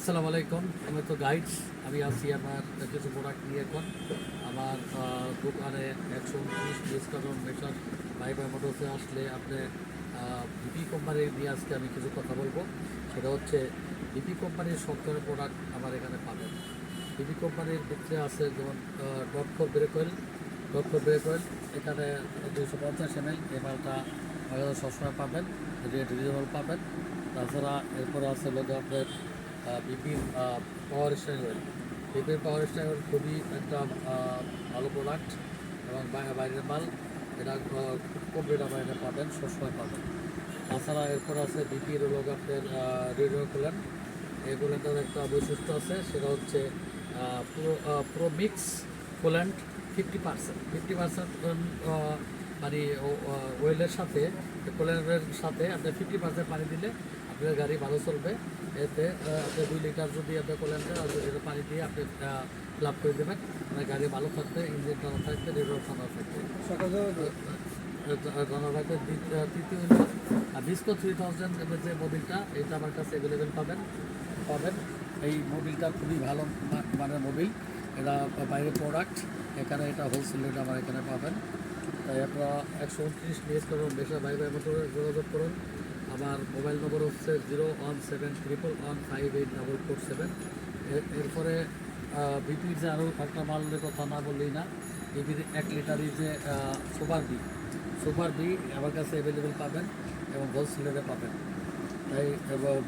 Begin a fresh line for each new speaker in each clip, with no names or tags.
আসসালামু আলাইকুম। আমি তো গাইডস আমি আছি আমার কিছু প্রোডাক্ট নিয়ে এখন। আমার দোকানে একশো উনত্রিশ ডিসকাউন্ট মেশার ভাই ভাই মোটরসে আসলে আপনি বিপি কোম্পানির নিয়ে আজকে আমি কিছু কথা বলব। সেটা হচ্ছে বিপি কোম্পানির সব ধরনের প্রোডাক্ট আমার এখানে পাবেন। বিপি কোম্পানির ভিতরে আছে যেমন dot four brake oil dot four brake oil এখানে দুশো পঞ্চাশ এম এল এই মালটা সবসময় পাবেন, রেট রিজনেবল পাবেন। তাছাড়া এরপরে আছে লোক আপনার বিপির পাওয়ার স্টাইল অয়েল বিপির পাওয়ার স্টাইল অয়েল খুবই একটা ভালো প্রোডাক্ট এবং বাইরের মাল এটা খুব কম রেট আমার এটা পাবেন, সবসময় পাবেন। তাছাড়া এরপর আছে বিপির লোক আপনার রেডিও কুলেন এই কুলেন্টের একটা বৈশিষ্ট্য আছে, সেটা হচ্ছে pro pro mix coolant fifty percent fifty percent মানে ওয়েলের সাথে কোলেনের সাথে আপনি ফিফটি পার্সেন্ট পানি দিলে আপনার গাড়ি ভালো চলবে। এতে আপনি দুই লিটার যদি আপনার কোলেনটা এটা পানি দিয়ে আপনি লাভ করে দেবেন। আপনার গাড়ি ভালো থাকবে ইঞ্জিন টানা থাকবে রেডিও ঠান্ডা থাকবে টানা থাকবে তৃতীয় হলো ডিসকো থ্রি থাউজেন্ড যে মোবিলটা এটা আমার কাছে অ্যাভেলেবেল পাবেন। পাবেন। এই মোবিলটা খুবই ভালো মানের মোবিল এটা বাইরের প্রোডাক্ট এখানে এটা হোলসেল রেট আমার এখানে পাবেন। তাই আপনারা একশো উনত্রিশ নিউজ করুন বেশা বাই বাই মতো যোগাযোগ করুন। আমার মোবাইল নম্বর হচ্ছে zero one seven triple one five eight double four seven. এরপরে বিপির যে আরও একটা মালের কথা না বললেই না, বিপির এক লিটারই যে সুপার বি সুপার বি আমার কাছে অ্যাভেলেবেল পাবেন এবং হোলসেল রেটে পাবেন। তাই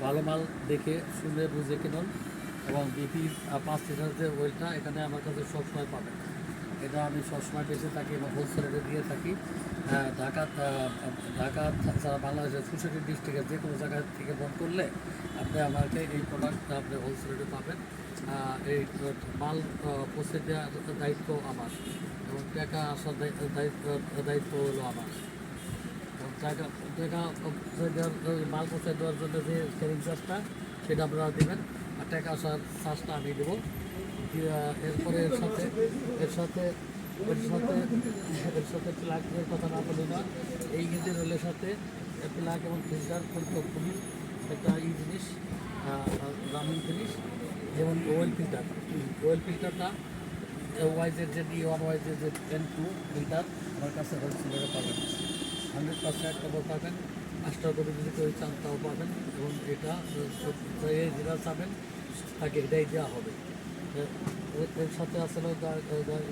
ভালো মাল দেখে, শুনে, বুঝে কিনুন এবং বিপি পাঁচ লিটার যে ওয়েলটা এখানে আমার কাছে সবসময় পাবেন। এটা আমি সবসময় বেঁচে থাকি এবং হোলসেল দিয়ে থাকি। ঢাকা ঢাকা ছাড়া বাংলাদেশের চৌষট্টি ডিস্ট্রিক্টের যে কোনো জায়গা থেকে ফোন করলে আপনি আমাকে এই প্রোডাক্টটা আপনি হোলসেল পাবেন। এই মাল পৌঁছে দেওয়ার দায়িত্ব আমার এবং টাকা আসার দায়ি- দায়িত্ব দায়িত্ব হলো আমার। টাকা টাকা মাল পৌঁছে দেওয়ার জন্য যে ক্যারিং চার্জটা সেটা আপনারা দেবেন। আর টাকা আসার চার্জটা আমি দেবো। এরপরে এর সাথে এর সাথে এর সাথে এর সাথে প্লাগের কথা না বলি না। এই ইঞ্জিন রেলের সাথে প্লাগ এবং ফিল্টার কিন্তু খুবই একটা ই জিনিস দামি জিনিস, যেমন ওয়েল ফিল্টার ওয়েল ফিল্টারটা ওয়াইজের যে ডি ওয়ান ওয়াইজের যে টেন টু ফিল্টার আমার কাছে হোলসেলারে পাবেন। হান্ড্রেড পার্সেন্ট খবর পাবেন। আষ্টা করে যদি কেউ চান তাও পাবেন এবং এটা যেটা চাবেন, তাকে এটাই দেওয়া হবে। এর- সাথে আসলে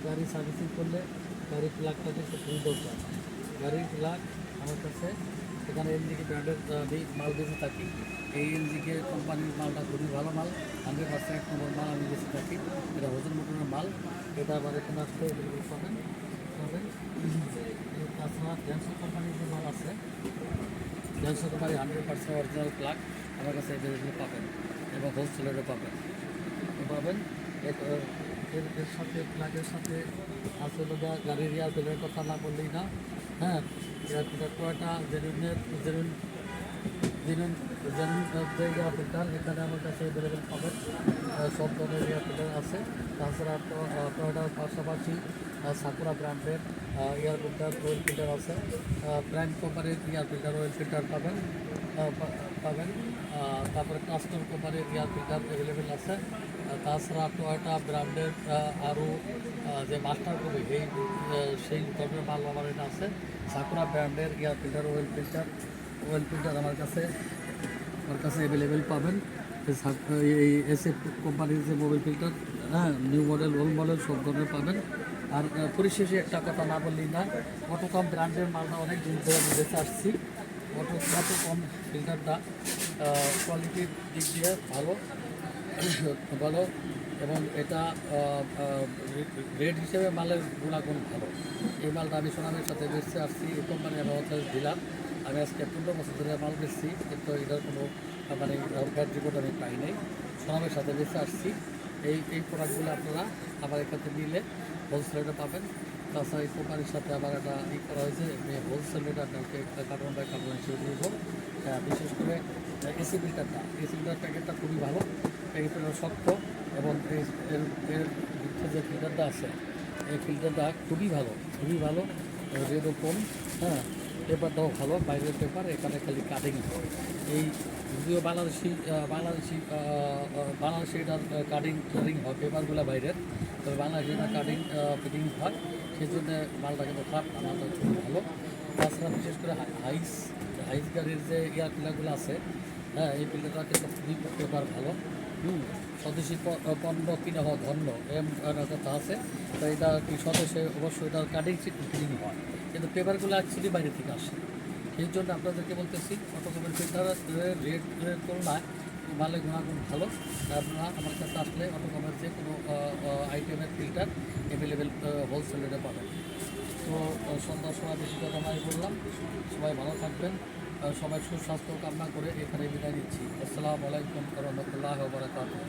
গাড়ি সার্ভিসিং করলে গাড়ির প্লাগটাকে একটু খুবই দরকার গাড়ির প্লাগ আমার কাছে, এখানে এলজিকে ব্র্যান্ডের মাল বেঁচে থাকি। এই এলজিকে কোম্পানির মালটা খুবই ভালো মাল। হান্ড্রেড পার্সেন্ট এক নম্বর মাল আমি বেঁচে থাকি। এটা ওজন মোটরের মাল। এটা আবার এখানে আসলে পাবেন। পাবেন। তাছাড়া ড্যান্সো কোম্পানির যে মাল আছে Denso company hundred percent original plug আমার কাছে অ্যাভেলেবেল পাবেন এবং হোলসেলারে পাবেন। পাবেন। এর- এর সাথে প্লাগের সাথে আসলে গাড়ির বিলের কথা না বললেই না। হ্যাঁ কয়টা জেনুইনের জেনুইন জেনুইন জেনুইন যে এয়ার এখানে আমার কাছে অ্যাভেলেবেল পাবেন। সব ধরনের এয়ার ফিল্টার আছে। তাছাড়া টয়টার পাশাপাশি সাকুরা ব্র্যান্ডের এয়ার ফিল্টার ওয়েল ফিল্টার আছে। ব্র্যান্ড কোম্পানির এয়ার ফিল্টার ওয়েল ফিল্টার পাবেন। পাবেন। তারপরে কাস্টম কোম্পানির এয়ার ফিল্টার অ্যাভেলেবেল আছে। তাছাড়া টয়টা ব্র্যান্ডের আরও যে মাস্টার কবি এই সেই ধরনের মাল আমার এটা আছে। সাকুরা ব্র্যান্ডের air filter oil filter oil filter আমার কাছে আমার কাছে অ্যাভেলেবেল পাবেন। এই এসএফ কোম্পানির যে মোবাইল ফিল্টার হ্যাঁ নিউ মডেল ওল্ড মডেল সব ধরনের পাবেন। আর পরিশেষে একটা কথা না বললেই না অটোকম ব্র্যান্ডের মালটা অনেক দিন ধরে আমি আসছি। অটো অটোকম ফিল্টারটা কোয়ালিটির দিক দিয়ে ভালো। ভালো এবং এটা রেট হিসেবে মালের গুণাগুণ ভালো। এই মালটা আমি সোনামের সাথে বেচতে আসছি, এই কোম্পানি আমি দিলাম। আমি আজকে পনেরো বছর ধরে মাল বেচছি, কিন্তু এটার কোনো মানে রিপোর্ট আমি পাই নাই। সোনামের সাথে বেচতে আসছি। এই এই প্রোডাক্টগুলো আপনারা আমার এখান নিলে হোলসেল রেটে পাবেন। তাছাড়া এই কোম্পানির সাথে আবার একটা ই করা হয়েছে হোলসেল রেটে আপনাকে কার্টন বাই কার্টন হিসেবে বিশেষ করে এসি ফিল্টারটা এসি ফিল্টার প্যাকেটটা খুবই ভালো। প্যাকেটটা শক্ত এবং এর এর যে ফিল্টারটা আছে, এই ফিল্টারটা খুবই ভালো খুবই ভালো। রেডও কম হ্যাঁ পেপারটাও ভালো, বাইরের পেপার, এখানে খালি কাটিং এই যদিও বাংলাদেশি বাংলাদেশি বাংলাদেশি এটার কাটিং কাটিং হয় পেপারগুলো বাইরের, তবে বাংলাদেশি এটা কাটিং ফিটিং হয়। সেই জন্য মালটা কিন্তু খারাপ মালটা খুবই ভালো। তাছাড়া বিশেষ করে হাইস হাইস গাড়ির যে এয়ার পিলারগুলো আছে হ্যাঁ এই পিলারটা কিন্তু পেপার ভালো। হুম, স্বদেশি পণ্য কিনে হওয়া ধন্য। এম কথা আছে। তো এটা কি স্বদেশে, অবশ্যই এটার কাটিং ফিটিং হয়। কিন্তু পেপারগুলো অ্যাকচুয়ালি বাইরে থেকে আসে। সেই জন্য আপনাদেরকে বলতেছি অটোকমের ফিল্টারের রেটের তুলনায় মালের গুণাগুণ ভালো। আপনারা আমার কাছে আসলে অটোকমের যে কোনো আইটেমের ফিল্টার অ্যাভেলেবেল হোলসেল রেটে পাবেন। তো সন্ধ্যার সময় বেশি কথা নয় বললাম। সবাই ভালো থাকবেন। সবাই সুস্বাস্থ্য কামনা করে এখানে বিদায় নিচ্ছি। আসসালামু আলাইকুম রহমতুল্লাহ বারাকাতুহ।